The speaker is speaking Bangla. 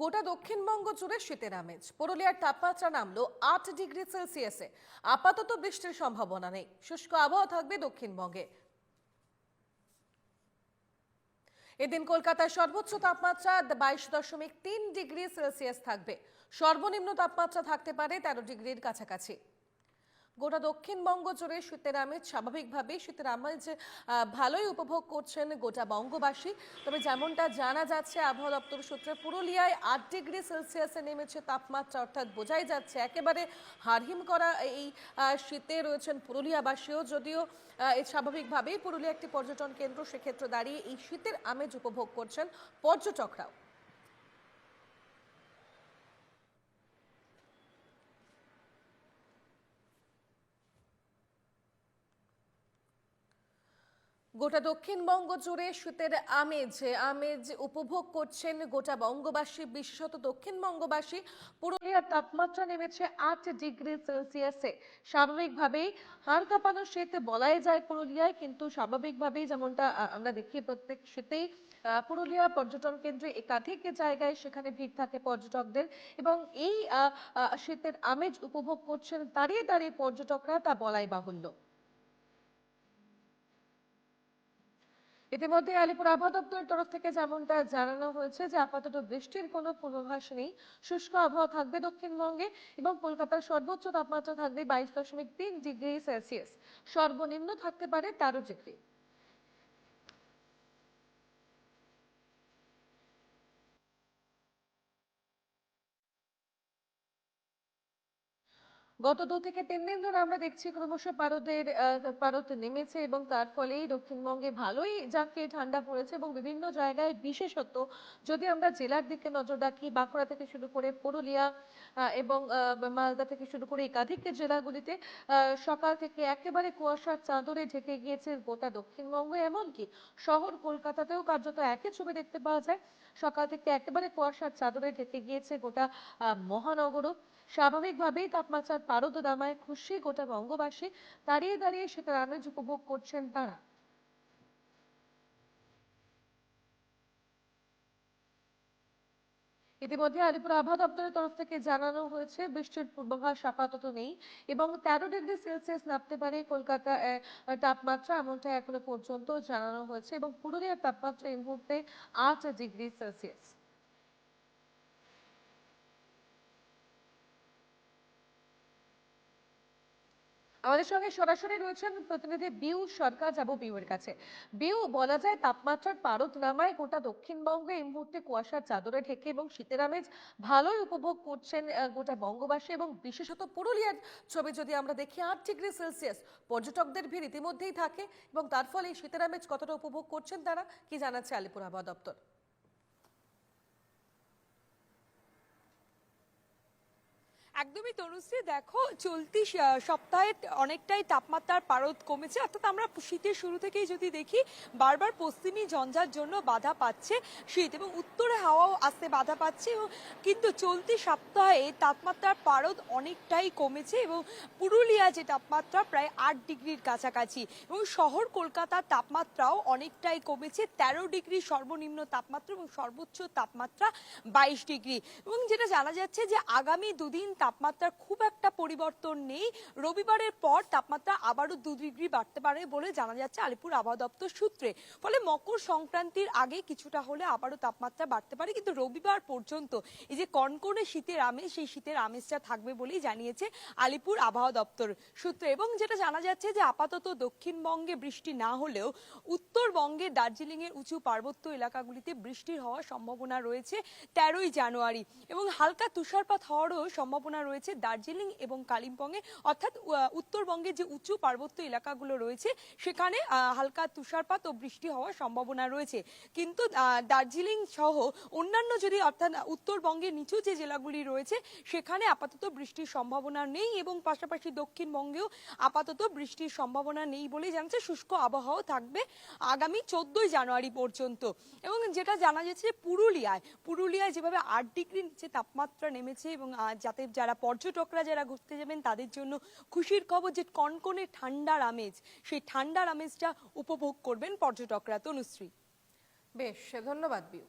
গোটা দক্ষিণবঙ্গ জুড়ে শীতের আমেজ। পুরুলিয়ার তাপমাত্রা নামলো আট ডিগ্রি সেলসিয়াসে। আপাতত বৃষ্টির সম্ভাবনা নেই। শুষ্ক আবহাওয়া থাকবে দক্ষিণবঙ্গে। এদিন কলকাতার সর্বোচ্চ তাপমাত্রা বাইশ দশমিক তিন ডিগ্রি সেলসিয়াস থাকবে। সর্বনিম্ন তাপমাত্রা থাকতে পারে তেরো ডিগ্রির কাছাকাছি। গোটা দক্ষিণবঙ্গ জুড়ে শীতের আমেজ স্বাভাবিকভাবেই শীতের আমেজ ভালোই উপভোগ করছেন গোটা বঙ্গবাসী। তবে যেমনটা জানা যাচ্ছে, আবহাওয়া দপ্তর সূত্রে পুরুলিয়ায় আট ডিগ্রি সেলসিয়াসে নেমেছে তাপমাত্রা, অর্থাৎ বোঝাই যাচ্ছে একেবারে হারহিম করা এই শীতে রয়েছেন পুরুলিয়াবাসীও। যদিও এই স্বাভাবিকভাবেই পুরুলিয়া একটি পর্যটন কেন্দ্র, সেক্ষেত্রে দাঁড়িয়ে এই শীতের আমেজ উপভোগ করছেন পর্যটকরাও। গোটা দক্ষিণবঙ্গ জুড়ে শীতের আমেজ আমেজ উপভোগ করছেন গোটা বঙ্গবাসী, বিশেষত দক্ষিণবঙ্গবাসী। পুরুলিয়ার তাপমাত্রা নেমেছে আট ডিগ্রি সেলসিয়াসে স্বাভাবিকভাবেই হাড় কাঁপানো শীত বলাই যায় পুরুলিয়ায়, কিন্তু স্বাভাবিকভাবেই যেমনটা আমরা দেখি প্রত্যেক শীতেই পুরুলিয়া পর্যটন কেন্দ্রে একাধিক জায়গায় সেখানে ভিড় থাকে পর্যটকদের এবং এই শীতের আমেজ উপভোগ করছেন দাঁড়িয়ে দাঁড়িয়ে পর্যটকরা তা বলাই বাহুল্য। ইতিমধ্যে আলিপুর আবহাওয়া তরফ থেকে যেমনটা জানানো হয়েছে যে আপাতত বৃষ্টির কোনো পূর্বাভাস নেই। শুষ্ক আবহাওয়া থাকবে দক্ষিণবঙ্গে এবং কলকাতার সর্বোচ্চ তাপমাত্রা থাকবে বাইশ দশমিক তিন ডিগ্রি সেলসিয়াস। সর্বনিম্ন থাকতে পারে তেরো ডিগ্রি। গত দু থেকে তিন দিন ধরে আমরা দেখছি ক্রমশ পারদের পারদ নেমেছে এবং তার ফলেই দক্ষিণবঙ্গে ভালোই যাকে ঠান্ডা পড়েছে এবং বিভিন্ন জায়গায় বিশেষত যদি আমরা জেলার দিকে নজর রাখি, বাঁকুড়া থেকে শুরু করে পুরুলিয়া এবং মালদা থেকে শুরু করে একাধিক জেলাগুলিতে সকাল থেকে একেবারে কুয়াশার চাদরে ঢেকে গিয়েছে গোটা দক্ষিণবঙ্গ। এমনকি শহর কলকাতাতেও কার্যত একই ছবি দেখতে পাওয়া যায়। সকাল থেকে একেবারে কুয়াশার চাদরে ঢেকে গিয়েছে গোটা মহানগরও। স্বাভাবিকভাবেই তাপমাত্রার পারদ নামায় খুশি গোটা বঙ্গবাসী দাঁড়িয়ে দাঁড়িয়ে শীতের আমেজ উপভোগ করছেন তারা। ইতিমধ্যে আলিপুর আবহাওয়া দপ্তরের তরফ থেকে জানানো হয়েছে, বৃষ্টির পূর্বাভাস আপাতত নেই এবং তেরো ডিগ্রি সেলসিয়াস নামতে পারে কলকাতা তাপমাত্রা এমনটা এখনও পর্যন্ত জানানো হয়েছে এবং পুরুলিয়ার তাপমাত্রা এই মুহূর্তে আট ডিগ্রি সেলসিয়াস। আমাদের সঙ্গে সরাসরি রয়েছেন প্রতিনিধি বিউ সরকার যাব বিউয়ের কাছে। বিউ, বলা যায় তাপমাত্রার পারদ নামায় গোটা দক্ষিণবঙ্গে এই মুহূর্তে কুয়াশার চাদরে ঢেকে এবং শীতের আমেজ ভালোই উপভোগ করছেন গোটা বঙ্গবাসী এবং বিশেষত পুরুলিয়ার ছবি যদি আমরা দেখি, আট ডিগ্রি সেলসিয়াস। পর্যটকদের ভিড় ইতিমধ্যেই থাকে এবং তার ফলে শীতের আমেজ কতটা উপভোগ করছেন তারা, কি জানাচ্ছে আলিপুর আবহাওয়া দপ্তর? একদমই তনুশ্রী দেখো, চলতি সপ্তাহে অনেকটাই তাপমাত্রার পারদ কমেছে। অর্থাৎ আমরা শীতের শুরু থেকেই যদি দেখি, বারবার পশ্চিমী ঝঞ্ঝার জন্য বাধা পাচ্ছে শীত এবং উত্তরে হাওয়াও আসতে বাধা পাচ্ছে এবং কিন্তু চলতি সপ্তাহে তাপমাত্রার পারদ অনেকটাই কমেছে এবং পুরুলিয়া যে তাপমাত্রা প্রায় আট ডিগ্রির কাছাকাছি এবং শহর কলকাতার তাপমাত্রাও অনেকটাই কমেছে। তেরো ডিগ্রি সর্বনিম্ন তাপমাত্রা এবং সর্বোচ্চ তাপমাত্রা বাইশ ডিগ্রি এবং যেটা জানা যাচ্ছে যে আগামী দুদিন তাপমাত্রার খুব একটা পরিবর্তন নেই। রবিবারের পর তাপমাত্রা আবারও দু ডিগ্রি বাড়তে পারে বলে জানা যাচ্ছে আলিপুর আবহাওয়া দপ্তর সূত্রে। ফলে মকর সংক্রান্তির আগে কিছুটা হলে আবারও তাপমাত্রা বাড়তে পারে। কিন্তু রবিবার পর্যন্ত এই যে কনকনে শীতের আমেজ, সেই শীতের আমেজটা থাকবে বলেই জানিয়েছে আলিপুর আবহাওয়া দপ্তর সূত্রে। এবং যেটা জানা যাচ্ছে যে আপাতত দক্ষিণবঙ্গে বৃষ্টি না হলেও উত্তরবঙ্গে দার্জিলিং এর উঁচু পার্বত্য এলাকাগুলিতে বৃষ্টির হওয়ার সম্ভাবনা রয়েছে তেরোই জানুয়ারি। এবং হালকা তুষারপাত হওয়ারও সম্ভাবনা রয়েছে দার্জিলিং এবং কালিম্পংয়ে। অর্থাৎ আহ, উত্তরবঙ্গের যে উঁচু পার্বত্য এলাকাগুলো রয়েছে সেখানে হালকা তুষারপাত ও বৃষ্টি হওয়ার সম্ভাবনা রয়েছে। কিন্তু দার্জিলিং সহ অন্যান্য যদি অর্থাৎ উত্তরবঙ্গের নিচু যে জেলাগুলি রয়েছে সেখানে আপাতত বৃষ্টির সম্ভাবনা নেই এবং পাশাপাশি দক্ষিণবঙ্গেও আপাতত বৃষ্টির সম্ভাবনা নেই বলেই জানছে শুষ্ক আবহাওয়া থাকবে আগামী চোদ্দই জানুয়ারি পর্যন্ত। এবং যেটা জানা যাচ্ছে পুরুলিয়ায় পুরুলিয়ায় যেভাবে আট ডিগ্রি নিচে তাপমাত্রা নেমেছে এবং যাতে যারা পর্যটকরা যারা ঘুরতে যাবেন, তাদের জন্য খুশির খবর যে কনকনে ঠান্ডার আমেজ, সেই ঠান্ডার আমেজটা উপভোগ করবেন পর্যটকরা। তনুশ্রী। বেশ, ধন্যবাদ বিউ।